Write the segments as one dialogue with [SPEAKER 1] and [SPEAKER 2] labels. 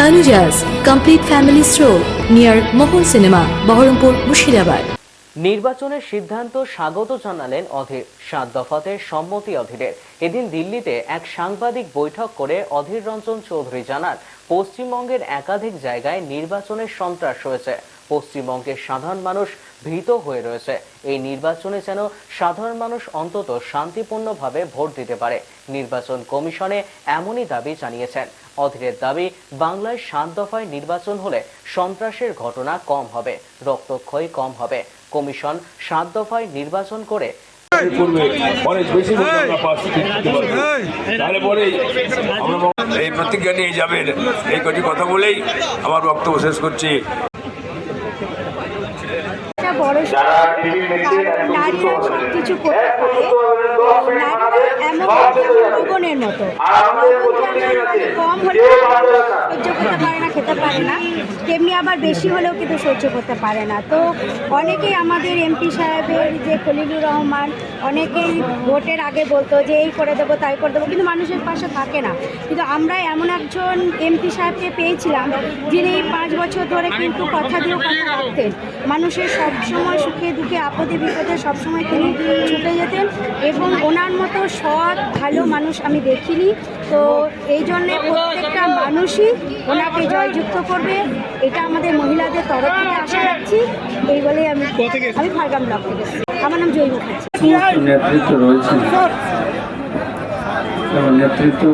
[SPEAKER 1] Tanujas complete family Stroll near Mohan cinema Berhampore Murshidabad
[SPEAKER 2] নির্বাচনের সিদ্ধান্ত স্বাগত জানালেন অধীর, সাত দফাতে সম্মতি অধীরের। এদিন দিল্লিতে এক সাংবাদিক বৈঠক করে অধীর রঞ্জন চৌধুরী জানান, পশ্চিমবঙ্গের একাধিক জায়গায় নির্বাচনের সন্ত্রাস হয়েছে পশ্চিমবঙ্গের সাধারণ মানুষ ভীত হয়ে রয়েছে। এই নির্বাচনে যেন সাধারণ মানুষ অন্তত শান্তিপূর্ণভাবে ভোট দিতে পারে। নির্বাচন কমিশনে এমনই দাবি জানিয়েছেন। অধীরের দাবি বাংলায় সাত দফায় নির্বাচন হলে সন্ত্রাসের ঘটনা কম হবে রক্তক্ষয় কম হবে। কমিশন সাত দফায় নির্বাচন করে
[SPEAKER 3] অনেক বেশি এই! প্রতিজ্ঞা নিয়ে যাবেন। এই কটি কথা বলেই আমার বক্তব্য শেষ করছি।
[SPEAKER 4] নারীরা সব কিছু করতে পারে। নারীরা এমন ভগবানের মতো। কম হলে সহ্য করতে পারে না। খেতে পারে না। তেমনি আবার বেশি হলেও কিন্তু সহ্য করতে পারে না। তো অনেকেই আমাদের এমপি সাহেবের যে খলিলুর রহমান, অনেকেই ভোটের আগে বলতো যে এই করে দেবো, তাই করে দেবো, কিন্তু মানুষের পাশে থাকে না। কিন্তু আমরা এমন একজন এমপি সাহেবকে পেয়েছিলাম, যিনি পাঁচ বছর ধরে কিন্তু কথা দিয়েও কথা রাখতেন। মানুষের সবসময় সুখে দুঃখে, আপদে বিপদে সবসময় তিনি ছুটে যেতেন এবং ওনার মতো সৎ, ভালো মানুষ আমি দেখিনি। তো এই জন্যে মানুষই ওনাকে জয়যুক্ত করবে। এটা আমাদের মহিলাদের তরফ থেকে আশা রাখছি। এই বলেই আমি আমি ফার্গাম ব্লক থেকে আমার নাম জয় মুখার্জি
[SPEAKER 5] নেতৃত্ব রয়েছে। নেতৃত্ব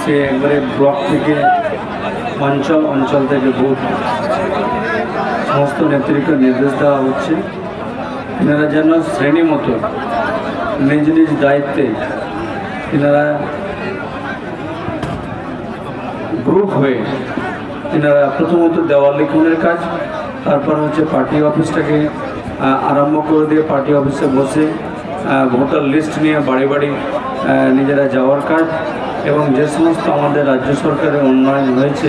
[SPEAKER 5] সে একবারে ব্লক থেকে অঞ্চল অঞ্চল থেকে বুথ সমস্ত নেতৃত্ব নির্দেশ দেওয়া হচ্ছে। এনারা যেন শ্রেণি মতো নিজ নিজ দায়িত্বে এনারা হয়ে এনারা প্রথমত দেওয়াল লিখনের কাজ, তারপর হচ্ছে পার্টি অফিসটাকে আরম্ভ করে দিয়ে পার্টি অফিসে বসে ভোটার লিস্ট নিয়ে বাড়ি বাড়ি নিজেরা যাওয়ার কাজ এবং যে সমস্ত আমাদের রাজ্য সরকারের উন্নয়ন হয়েছে,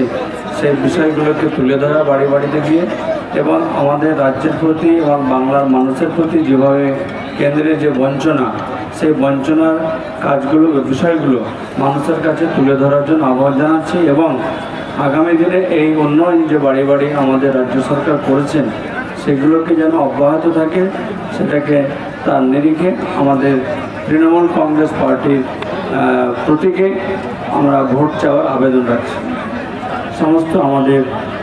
[SPEAKER 5] সেই বিষয়গুলোকে তুলে ধরা বাড়ি বাড়িতে গিয়ে এবং আমাদের রাজ্যের প্রতি এবং বাংলার মানুষের প্রতি যেভাবে কেন্দ্রের যে বঞ্চনা, সেই বঞ্চনার কাজগুলো, বিষয়গুলো মানুষের কাছে তুলে ধরার জন্য আহ্বান জানাচ্ছি এবং আগামী দিনে এই উন্নয়ন যে বাড়ি বাড়ি আমাদের রাজ্য সরকার করেছেন, সেগুলোকে যেন অব্যাহত থাকে, সেটাকে তার নিরিখে আমাদের তৃণমূল কংগ্রেস পার্টির প্রতীকে আমরা ভোট চাওয়ার আবেদন রাখছি। সমস্ত আমাদের